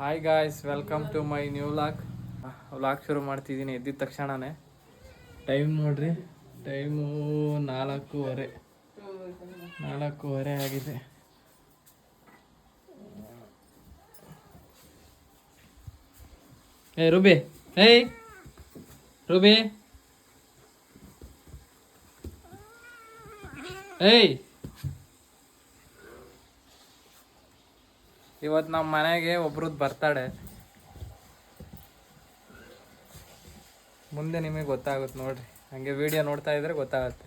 Hi guys welcome to my new vlog vlog ಶುರು ಮಾಡ್ತಿದ್ದೀನಿ, ಎದ್ದಿದ ತಕ್ಷಣನೇ. ಟೈಮ್ ನೋಡ್ರಿ ಟೈಮು ನಾಲ್ಕೂವರೆ. ನಾಲ್ಕೂವರೆ ಆಗಿದೆ. ಏ, ರುಬಿ, ಏಯ್ ರುಬಿ. ಏಯ್. ಇವತ್ತು ನಮ್ಮ ಮನೆಗೆ ಒಬ್ರದ್ದು ಬರ್ತಾಳೆ. ಮುಂದೆ ನಿಮಗೆ ಗೊತ್ತಾಗುತ್ತೆ ನೋಡ್ರಿ. ಹಂಗೆ ವಿಡಿಯೋ ನೋಡ್ತಾ ಇದ್ರೆ ಗೊತ್ತಾಗುತ್ತೆ.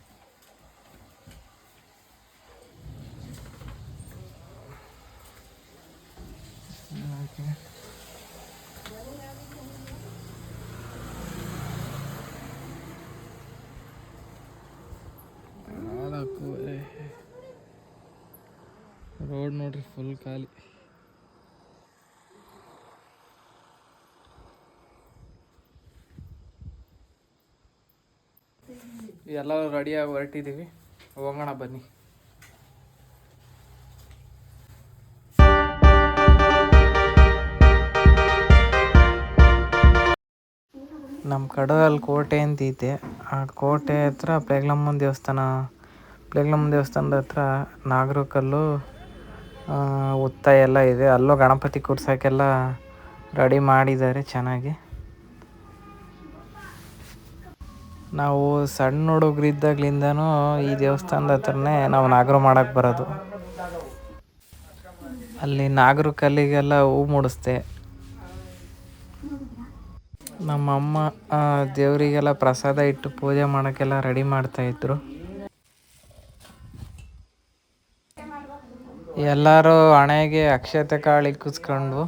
ರೋಡ್ ನೋಡ್ರಿ ಫುಲ್ ಖಾಲಿ. ಎಲ್ಲರೂ ರೆಡಿಯಾಗಿ ಹೊರಟಿದ್ದೀವಿ ಹೋಗೋಣ ಬನ್ನಿ. ನಮ್ಮ ಕಡಲಲ್ಲಿ ಕೋಟೆ ಅಂತ ಐತೆ. ಆ ಕೋಟೆ ಹತ್ರ ಪ್ಲೇಗ್ಲಮ್ಮನ ದೇವಸ್ಥಾನ. ಪ್ಲೇಗ್ಲಮ್ಮನ ದೇವಸ್ಥಾನದ ಹತ್ರ ನಾಗರಕಲ್ಲು ಉತ್ತ ಎಲ್ಲ ಇದೆ. ಅಲ್ಲೂ ಗಣಪತಿ ಕೂರ್ಸೋಕ್ಕೆಲ್ಲ ರೆಡಿ ಮಾಡಿದ್ದಾರೆ ಚೆನ್ನಾಗಿ. ನಾವು ಸಣ್ಣ ಹುಡುಗರಿದ್ದಾಗ್ಲಿಂದನೂ ಈ ದೇವಸ್ಥಾನದ ಹತ್ರನೇ ನಾವು ನಾಗರು ಮಾಡೋಕ್ಕೆ ಬರೋದು. ಅಲ್ಲಿ ನಾಗರ ಕಲ್ಲಿಗೆಲ್ಲ ಹೂ ಮೂಡಿಸ್ದೆ. ನಮ್ಮಮ್ಮ ದೇವರಿಗೆಲ್ಲ ಪ್ರಸಾದ ಇಟ್ಟು ಪೂಜೆ ಮಾಡೋಕ್ಕೆಲ್ಲ ರೆಡಿ ಮಾಡ್ತಾ ಇದ್ರು. ಎಲ್ಲರೂ ಹಣೆಗೆ ಅಕ್ಷತೆ ಕಾಳಿ ಇಕ್ಕಿಸ್ಕೊಂಡು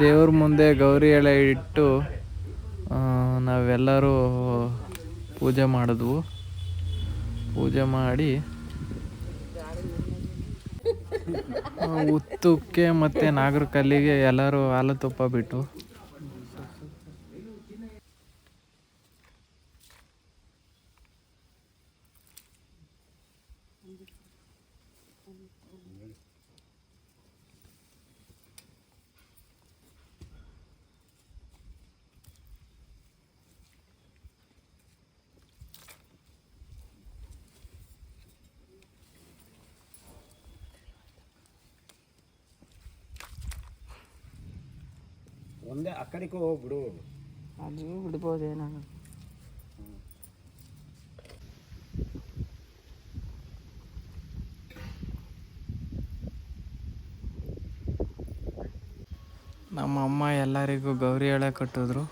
ದೇವ್ರ ಮುಂದೆ ಗೌರಿ ಎಳೆ ಇಟ್ಟು ನಾವೆಲ್ಲರೂ ಪೂಜೆ ಮಾಡಿದ್ವು. ಪೂಜೆ ಮಾಡಿ, ಉತ್ತುಕ್ಕೆ ಮತ್ತು ನಾಗರ ಕಲ್ಲಿಗೆ ಎಲ್ಲರೂ ಹಾಲು ತುಪ್ಪ ಬಿಟ್ಟು ಒಂದೇ ಆ ಕಡೆಗೆ ಹೋಗ್ಬಿಡು ಅದು ಬಿಡ್ಬೋದೇನೋ ನಮ್ಮ ಅಮ್ಮ ಎಲ್ಲರಿಗೂ ಗೌರಿ ಎಳೆ ಕಟ್ಟಿದ್ರು.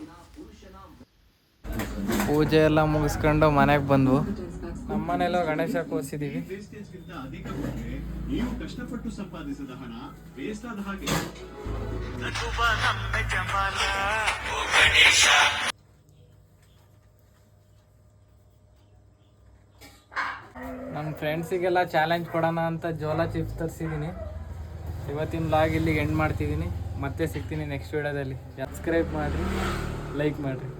ಪೂಜೆ ಎಲ್ಲ ಮುಗಿಸ್ಕೊಂಡು ಮನೆಗೆ ಬಂದ್ವು. ನಮ್ಮನೆಲ್ಲ ಗಣೇಶ ಕೂರಿಸಿದ್ದೀವಿ ನಮ್ಮ ಫ್ರೆಂಡ್ಸಿಗೆಲ್ಲ ಚಾಲೆಂಜ್ ಕೊಡೋಣ ಅಂತ ಜೋಲ ಚಿಪ್ಸ್ ತರಿಸಿದ್ದೀನಿ ಇವತ್ತಿನ ಲಾಗ್ ಇಲ್ಲಿಗೆ ಎಂಡ್ ಮಾಡ್ತಿದ್ದೀನಿ ಮತ್ತೆ ಸಿಗ್ತೀನಿ ನೆಕ್ಸ್ಟ್ ವಿಡಿಯೋದಲ್ಲಿ ಸಬ್ಸ್ಕ್ರೈಬ್ ಮಾಡಿರಿ ಲೈಕ್ ಮಾಡಿರಿ.